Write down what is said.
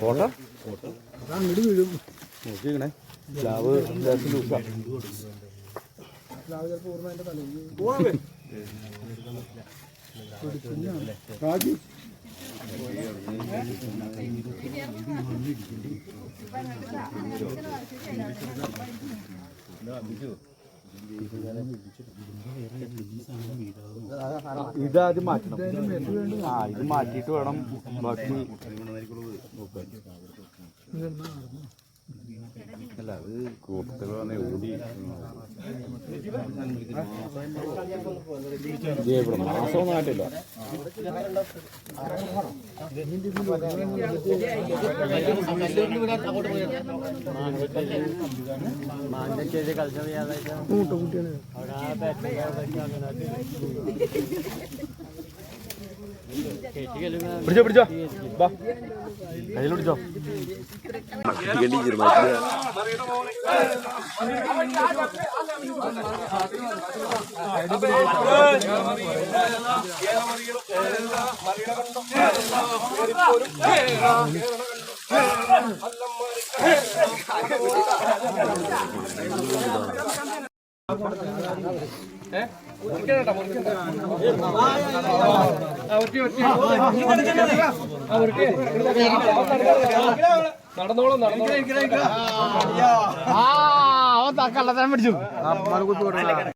Photo നോക്കിക്കണേ പ്ലാവ് ലേശം ലൂസാ. ഇതാദ്യം മാറ്റണം. ആ ഇത് മാറ്റിയിട്ട് വേണം ബാക്കി നോക്കാൻ അല്ല അത് കൂട്ടത്തിലാണ് ഓടി. ഇവിടെ മാസമൊന്നും ആയിട്ടില്ല. പിടിച്ചോ പിടിച്ചോ. വാ. കയ്യിൽ പിടിച്ചോ നടന്നോളാം നടന്നോളാം. ആ അവൻ കള്ളത്തരം പിടിച്ചു.